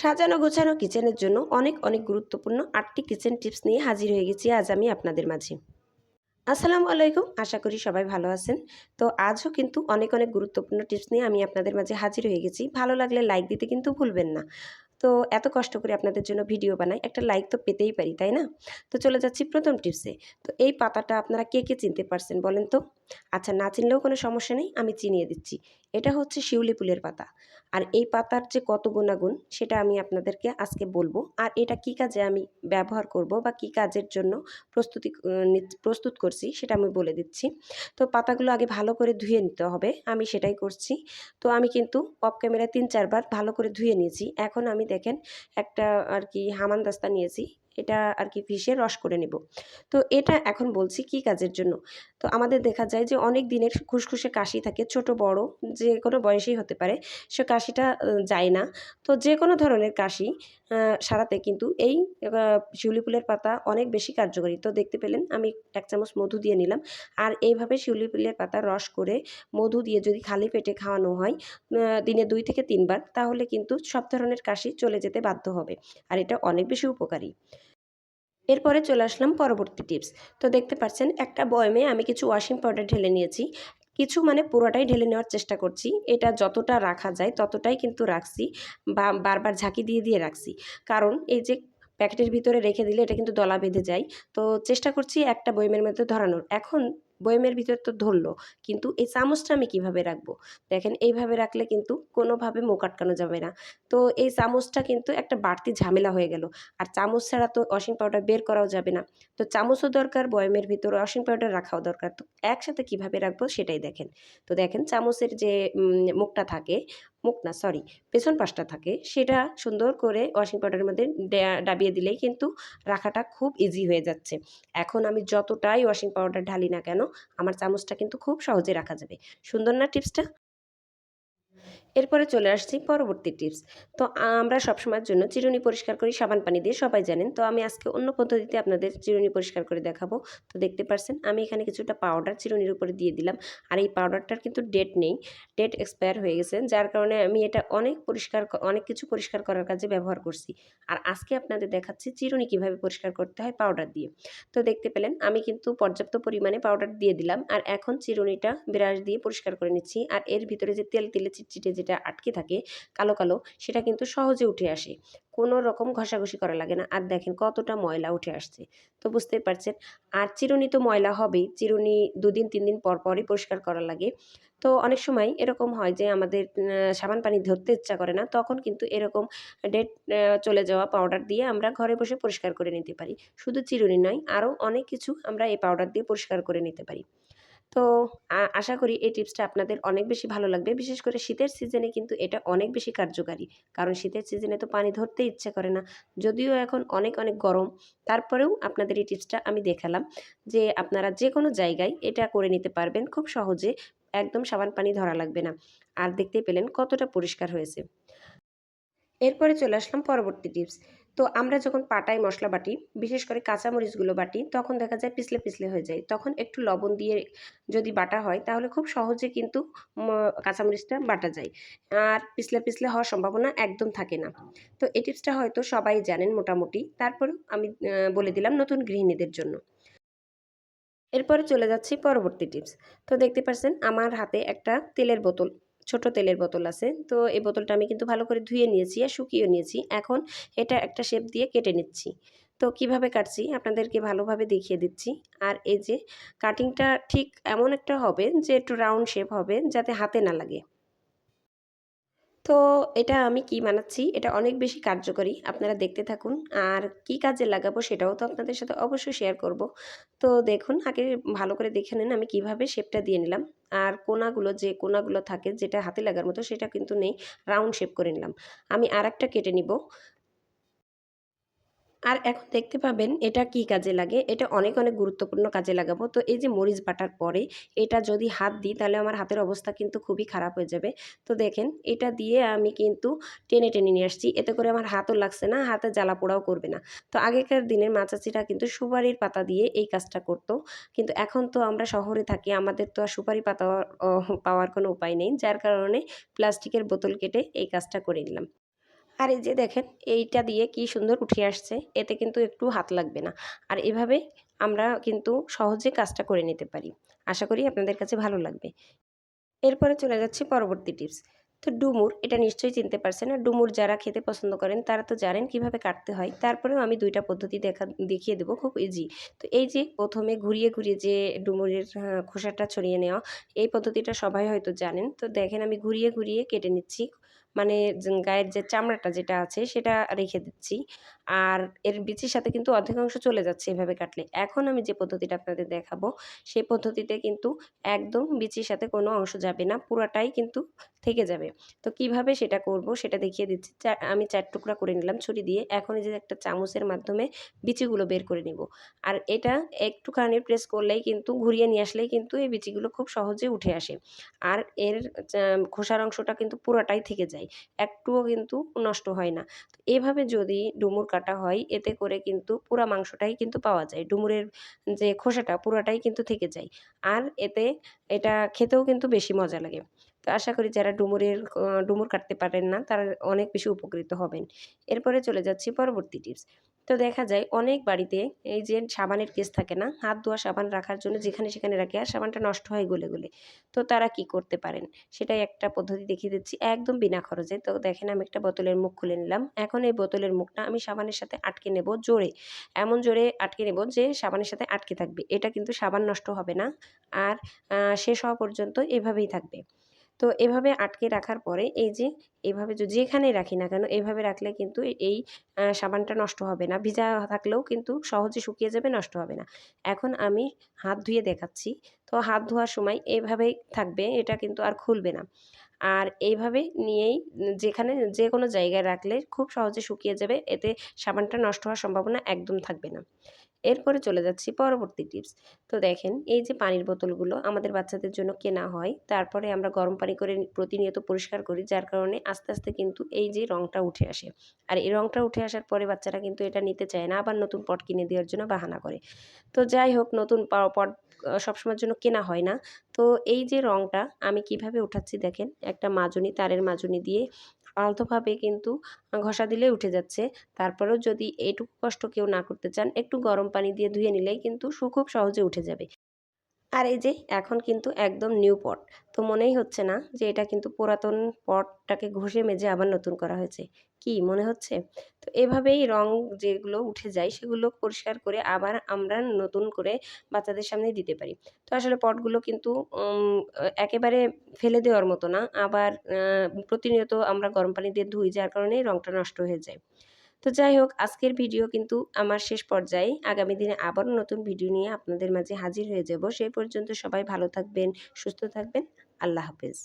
সাজানো গোছানো কিচেনের জন্য অনেক অনেক গুরুত্বপূর্ণ আটটি কিচেন টিপস নিয়ে হাজির হয়ে গেছি আজ আমি আপনাদের মাঝে। আসসালামু আলাইকুম, আশা করি সবাই ভালো আছেন। তো আজও কিন্তু অনেক অনেক গুরুত্বপূর্ণ টিপস নিয়ে আমি আপনাদের মাঝে হাজির হয়ে গেছি। ভালো লাগলে লাইক দিতে কিন্তু ভুলবেন না। তো এত কষ্ট করে আপনাদের জন্য ভিডিও বানাই, একটা লাইক তো পেতেই পারি, তাই না? তো চলে যাচ্ছি প্রথম টিপসে তো এই পাতাটা আপনারা কে কে চিনতে পারছেন বলেন তো? আচ্ছা না চিনলেও কোনো সমস্যা নেই, আমি চিনিয়ে দিচ্ছি। এটা হচ্ছে শিউলি ফুলের পাতা। আর এই পাতার যে কত গুণাগুণ, সেটা আমি আপনাদেরকে আজকে বলব। আর এটা কি কাজে আমি ব্যবহার করব বা কি কাজের জন্য প্রস্তুতি প্রস্তুত করছি, সেটা আমি বলে দিচ্ছি। তো পাতাগুলো আগে ভালো করে ধুয়ে নিতে হবে, আমি সেটাই করছি। তো আমি কিন্তু অফ ক্যামেরায় তিন, চারবার ভালো করে ধুয়ে নিয়েছি। এখন আমি দেখেন একটা আর কি হামান দাস্তা নিয়েছি। এটা আর কি ফিশে রস করে নেব। তো এটা এখন বলছি কি কাজের জন্য? তো আমাদের দেখা যায় যে অনেক দিনের খুসখুসে কাশি থাকে, ছোট, বড়, যে কোনো বয়সেই হতে পারে, সে কাশিটা যায় না। তো যে কোনো ধরনের কাশি সারাতে কিন্তু এই শিউলি ফুলের পাতা অনেক বেশি কার্যকরী। তো দেখতে পেলেন, আমি এক চামচ মধু দিয়ে নিলাম। আর এইভাবে শিউলি ফুলের পাতা রস করে মধু দিয়ে যদি খালি পেটে খাওয়ানো হয় দিনে দুই থেকে তিনবার, তাহলে কিন্তু সব ধরনের কাশি চলে যেতে বাধ্য হবে। আর এটা অনেক বেশি উপকারী। এরপরে চলে আসলাম পরবর্তী টিপস। তো দেখতে পাচ্ছেন, একটা বয়মে আমি কিছু ওয়াশিং পাউডার ঢেলে নিয়েছি। কিছু মানে পুরোটাই ঢেলে নেওয়ার চেষ্টা করছি। এটা যতটা রাখা যায় ততটাই কিন্তু রাখছি, বা বারবার ঝাঁকি দিয়ে দিয়ে রাখছি। কারণ এই যে প্যাকেটের ভিতরে রেখে দিলে এটা কিন্তু দলা বেঁধে যায়। তো চেষ্টা করছি একটা বয়মের মধ্যে ধরানোর। এখন বয়মের ভিতর তো ধরলো। কিন্তু এই চামচটা আমি কীভাবে রাখব? দেখেন, এইভাবে রাখলে কিন্তু কোনোভাবে মুখ আটকানো যাবে না। তো এই চামচটা কিন্তু একটা বাড়তি ঝামেলা হয়ে গেল। আর চামচ ছাড়া তো ওয়াশিং পাউডার বের করাও যাবে না। তো চামচও দরকার, বয়মের ভিতরে ওয়াশিং পাউডার রাখাও দরকার। তো একসাথে কীভাবে রাখব সেটাই দেখেন। তো দেখেন, চামচের যে মুখটা থাকে মুখ না সরি পেছন পাশটা থাকে, সেটা সুন্দর করে ওয়াশিং পাউডারের মধ্যে ডাবিয়ে দিলেই কিন্তু রাখাটা খুব ইজি হয়ে যাচ্ছে। এখন আমি যতটাই ওয়াশিং পাউডার ঢালি না কেন, আমার চামচটা কিন্তু খুব সহজে রাখা যাবে। সুন্দর না টিপসটা? এরপরে চলে আসছি পরবর্তী টিপস। তো আমরা সবসময়ের জন্য চিরুনি পরিষ্কার করি, সাবান পানি দিয়ে সবাই জানেন। তো আমি আজকে অন্য পদ্ধতিতে আপনাদের চিরুনি পরিষ্কার করে দেখাবো। তো দেখতে পারছেন, আমি এখানে কিছুটা পাউডার চিরুনির উপরে দিয়ে দিলাম। আর এই পাউডারটার কিন্তু ডেট নেই ডেট এক্সপায়ার হয়ে গেছে, যার কারণে আমি এটা অনেক পরিষ্কার অনেক কিছু পরিষ্কার করার কাজে ব্যবহার করছি। আর আজকে আপনাদের দেখাচ্ছি চিরুনি কীভাবে পরিষ্কার করতে হয় পাউডার দিয়ে। তো দেখতে পেলেন, আমি কিন্তু পর্যাপ্ত পরিমাণে পাউডার দিয়ে দিলাম। আর এখন চিরুনিটা ব্রাশ দিয়ে পরিষ্কার করে নিচ্ছি। আর এর ভিতরে যে তেল তেলে চিটচিটে যেটা আটকে থাকে কালো কালো, সেটা কিন্তু সহজে উঠে আসে। কোনো রকম ঘষাঘষি করা লাগে না। আর দেখেন কতটা ময়লা উঠে আসছে। তো বুঝতেই পারছেন, আর চিরুনি তো ময়লা হবেই। চিরুনি দুদিন, তিন দিন পর পরই পরিষ্কার করা লাগে। তো অনেক সময় এরকম হয় যে আমাদের সাবান পানি ধরতে ইচ্ছা করে না, তখন কিন্তু এরকম ডেট চলে যাওয়া পাউডার দিয়ে আমরা ঘরে বসে পরিষ্কার করে নিতে পারি। শুধু চিরুনি নয়, আরও অনেক কিছু আমরা এই পাউডার দিয়ে পরিষ্কার করে নিতে পারি। তো আশা করি এই টিপসটা আপনাদের অনেক বেশি ভালো লাগবে। বিশেষ করে শীতের সিজনে কিন্তু এটা অনেক বেশি কার্যকারী। কারণ শীতের সিজনে তো পানি ধরতে ইচ্ছে করে না। যদিও এখন অনেক অনেক গরম। তারপরেও আপনাদের এই টিপসটা আমি দেখালাম যে আপনারা যে কোনো জায়গায় এটা করে নিতে পারবেন। খুব সহজে একদম সাবান পানি ধরা লাগবে না। আর দেখতেই পেলেন কতটা পরিষ্কার হয়েছে। এরপরে চলে আসলাম পরবর্তী টিপস। তো আমরা যখন পাটায় মশলা বাটি, বিশেষ করে কাঁচামরিচগুলো বাটি, তখন দেখা যায় পিছলে পিছলে হয়ে যায়। তখন একটু লবণ দিয়ে যদি বাটা হয়, তাহলে খুব সহজে কিন্তু কাঁচামরিচটা বাটা যায়। আর পিছলে পিছলে হওয়ার সম্ভাবনা একদম থাকে না। তো এই টিপসটা হয়তো সবাই জানেন মোটামুটি। তারপরেও আমি বলে দিলাম নতুন গৃহিণীদের জন্য। এরপরে চলে যাচ্ছি পরবর্তী টিপস। তো দেখতে পাচ্ছেন, আমার হাতে একটা তেলের বোতল। ছোট তেলের বোতল আছে। তো এই বোতলটা আমি কিন্তু ভালো করে ধুয়ে নিয়েছি আর শুকিয়ে নিয়েছি। এখন এটা একটা শেপ দিয়ে কেটে নিচ্ছি। তো কীভাবে কাটছি আপনাদেরকে ভালোভাবে দেখিয়ে দিচ্ছি। আর এই যে কাটিংটা ঠিক এমন একটা হবে যে একটু রাউন্ড শেপ হবে যাতে হাতে না লাগে। তো এটা আমি কি বানাচ্ছি? এটা অনেক বেশি কার্যকরী, আপনারা দেখতে থাকুন। আর কি কাজে লাগাবো সেটাও তো আপনাদের সাথে অবশ্যই শেয়ার করব। তো দেখুন, আগে ভালো করে দেখে নেন আমি কীভাবে শেপটা দিয়ে নিলাম। আর কোনাগুলো, যে কোনাগুলো থাকে, যেটা হাতে লাগার মতো, সেটা কিন্তু নেই রাউন্ড শেপ করে নিলাম। আমি আর কেটে নিব। আর এখন দেখতে পাবেন এটা কি কাজে লাগে? এটা অনেক অনেক গুরুত্বপূর্ণ কাজে লাগাবো। তো এই যে মরিচ বাটার পরে এটা যদি হাত দিই, তাহলে আমার হাতের অবস্থা কিন্তু খুবই খারাপ হয়ে যাবে। তো দেখেন, এটা দিয়ে আমি কিন্তু টেনে টেনে নিয়ে আসছি। এতে করে আমার হাতও লাগছে না, হাতে জ্বালা পোড়াও করবে না। তো আগেকার দিনের মাচাচিরা কিন্তু সুপারির পাতা দিয়ে এই কাজটা করতো। কিন্তু এখন তো আমরা শহরে থাকি, আমাদের তো আর সুপারি পাতা পাওয়ার কোনো উপায় নেই। যার কারণে প্লাস্টিকের বোতল কেটে এই কাজটা করে নিলাম। আর এই যে দেখেন, এইটা দিয়ে কি সুন্দর উঠে আসছে, এতে কিন্তু একটু হাত লাগবে না। আর এভাবে আমরা কিন্তু সহজে কাজটা করে নিতে পারি। আশা করি আপনাদের কাছে ভালো লাগবে। এরপরে চলে যাচ্ছি পরবর্তী টিপস। তো ডুমুর, এটা নিশ্চয়ই চিনতে পারছেন, আর ডুমুর যারা খেতে পছন্দ করেন, তারা তো জানেন কীভাবে কাটতে হয়। তারপরেও আমি দুইটা পদ্ধতি দেখা, দেখিয়ে দেবো, খুব ইজি তো এই যে প্রথমে ঘুরিয়ে ঘুরিয়ে যে ডুমুরের খোসাটা ছড়িয়ে নেওয়া, এই পদ্ধতিটা সবাই হয়তো জানেন। তো দেখেন আমি ঘুরিয়ে ঘুরিয়ে কেটে নিচ্ছি মানে গায়ের যে চামড়াটা যেটা আছে সেটা রেখে দিচ্ছি। আর এর বিচির সাথে কিন্তু অর্ধেকাংশ চলে যাচ্ছে এভাবে কাটলে। এখন আমি যে পদ্ধতিটা আপনাদের দেখাবো, সেই পদ্ধতিতে কিন্তু একদম বিচির সাথে কোনো অংশ যাবে না, পুরাটাই কিন্তু থেকে যাবে। তো কীভাবে সেটা করব সেটা দেখিয়ে দিচ্ছি। আমি চার টুকরা করে নিলাম ছুরি দিয়ে। এখন এই যে একটা চামচের মাধ্যমে বিচিগুলো বের করে নিব। আর এটা একটুখানি প্রেস করলেই কিন্তু, ঘুরিয়ে নিয়ে আসলেই কিন্তু এই বিচিগুলো খুব সহজে উঠে আসে। আর এর খোসার অংশটা কিন্তু পুরোটাই থেকে যায়। একটুও কিন্তু নষ্ট হয় না। এভাবে যদি ডুমুর কাটা হয়, এতে করে কিন্তু পুরা মাংসটাই কিন্তু পাওয়া যায়, ডুমুরের যে খোসাটা পুরাটাই কিন্তু থেকে যায়। আর এতে এটা খেতেও কিন্তু বেশি মজা লাগে। তো আশা করি যারা ডুমুরের ডুমুর কাটতে পারেন না, তারা অনেক বেশি উপকৃত হবেন। এরপরে চলে যাচ্ছি পরবর্তী টিপস তো দেখা যায় অনেক বাড়িতে এই যে সাবানের কেস থাকে না, হাত ধোয়া সাবান রাখার জন্য যেখানে সেখানে রাখে আর সাবানটা নষ্ট হয় গলে গলে। তো তারা কি করতে পারেন? সেটাই একটা পদ্ধতি দেখিয়ে দিচ্ছি একদম বিনা খরচে। তো দেখেন আমি একটা বোতলের মুখ খুলে নিলাম। এখন এই বোতলের মুখটা আমি সাবানের সাথে আটকে নেব জোরে। এমন জোরে আটকে নেব যে সাবানের সাথে আটকে থাকবে। এটা কিন্তু সাবান নষ্ট হবে না। আর শেষ হওয়া পর্যন্ত এভাবেই থাকবে। তো এভাবে আটকে রাখার পরে এই যে এভাবে যেখানেই রাখি না কেন, এভাবে রাখলে কিন্তু এই সাবানটা নষ্ট হবে না। ভিজা থাকলেও কিন্তু সহজে শুকিয়ে যাবে, নষ্ট হবে না। এখন আমি হাত ধুয়ে দেখাচ্ছি। তো হাত ধোয়ার সময় এইভাবেই থাকবে, এটা কিন্তু আর খুলবে না। আর এইভাবে নিয়েই যেখানে যে কোনো জায়গায় রাখলে খুব সহজে শুকিয়ে যাবে, এতে সাবানটা নষ্ট হওয়ার সম্ভাবনা একদম থাকবে না। এরপরে চলে যাচ্ছি পরবর্তী টিপস তো দেখেন, এই যে পানির বোতলগুলো আমাদের বাচ্চাদের জন্য কেনা হয়, তারপরে আমরা গরম পানি করে প্রতিনিয়ত পরিষ্কার করি, যার কারণে আস্তে আস্তে কিন্তু এই যে রঙটা উঠে আসে। আর এই রঙটা উঠে আসার পরে বাচ্চারা কিন্তু এটা নিতে চায় না, আবার নতুন পট কিনে দেওয়ার জন্য বাহানা করে। তো যাই হোক, নতুন পট সবসময়ের জন্য কেনা হয় না। তো এই যে রঙটা আমি কীভাবে উঠাচ্ছি দেখেন, একটা মাজনি, তারের মাজুনি দিয়ে আলতোভাবে কিন্তু ঘষা দিলে উঠে যাচ্ছে। তারপরেও যদি এইটুকু কষ্ট কেউ না করতে চান, একটু গরম পানি দিয়ে ধুয়ে নিলেই কিন্তু খুব সহজে উঠে যাবে। আর এই যে এখন কিন্তু একদম নিউ পট তো মনেই হচ্ছে না যে এটা কিন্তু পুরাতন পটটাকে ঘষে মেজে আবার নতুন করা হয়েছে। কি মনে হচ্ছে? তো এভাবেই রং যেগুলো উঠে যায় সেগুলো পরিষ্কার করে আবার আমরা নতুন করে বাচ্চাদের সামনে দিতে পারি। তো আসলে পটগুলো কিন্তু একেবারে ফেলে দেওয়ার মতো না। আবার প্রতিনিয়ত আমরা গরম পানি দিয়ে ধুই, যার কারণে রংটা নষ্ট হয়ে যায়। তো যাই হোক, আজকের ভিডিও কিন্তু আমার শেষ পর্যায়ে। আগামী দিনে আবারও নতুন ভিডিও নিয়ে আপনাদের মাঝে হাজির হয়ে যাব। সেই পর্যন্ত সবাই ভালো থাকবেন, সুস্থ থাকবেন। আল্লাহ হাফেজ।